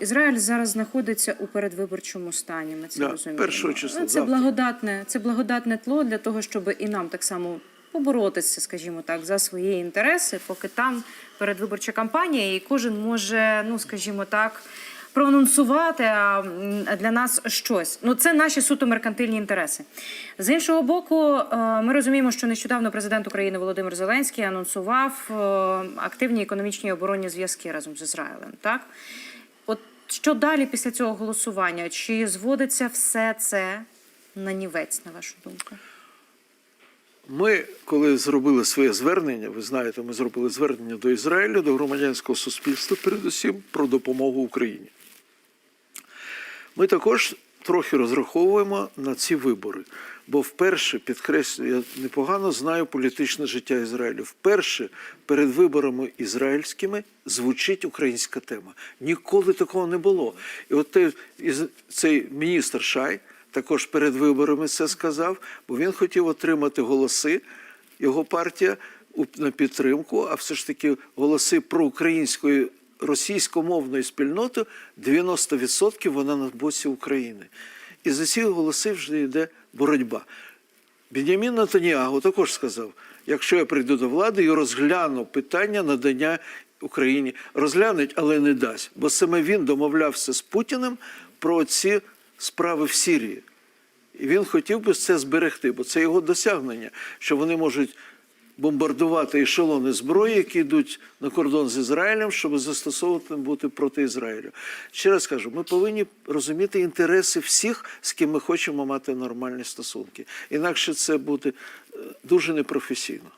Ізраїль зараз знаходиться у передвиборчому стані. Ми це Да, розуміємо. першого числа, Це завтра. благодатне, це благодатне тло для того, щоб і нам так само поборотися, скажімо так, за свої інтереси, поки там передвиборча кампанія, і кожен може, ну скажімо так. Проанонсувати для нас щось. Ну це наші суто меркантильні інтереси. З іншого боку, е, ми розуміємо, що нещодавно президент України Володимир Зеленський анонсував е, активні економічні оборонні зв'язки разом з Ізраїлем. Так що далі після цього голосування? Чи зводиться все це на нівець, на вашу думку? Ми, коли зробили своє звернення, ви знаєте, ми зробили звернення до Ізраїлю, до громадянського суспільства, передусім про допомогу Україні. Ми також трохи розраховуємо на ці вибори. Бо вперше, підкреслюю, я непогано знаю політичне життя Ізраїлю. Вперше перед виборами ізраїльськими звучить українська тема. Ніколи такого не було. І от цей міністр Шай також перед виборами це сказав, бо він хотів отримати голоси, його партія на підтримку, а все ж таки голоси проукраїнської російськомовної спільноти 90% вона на боці України. І за ці голоси вже йде боротьба. Бенямін Натаніагу також сказав: якщо я прийду до влади і розгляну питання надання Україні, розглянуть, але не дасть. Бо саме він домовлявся з Путіним про ці справи в Сірії. І він хотів би це зберегти, бо це його досягнення, що вони можуть бомбардувати ешелони зброї, які йдуть на кордон з Ізраїлем, щоб застосовувати бути проти Ізраїлю. Ще раз кажу, ми повинні розуміти інтереси всіх, з ким ми хочемо мати нормальні стосунки. Інакше це буде е, дуже непрофесійно.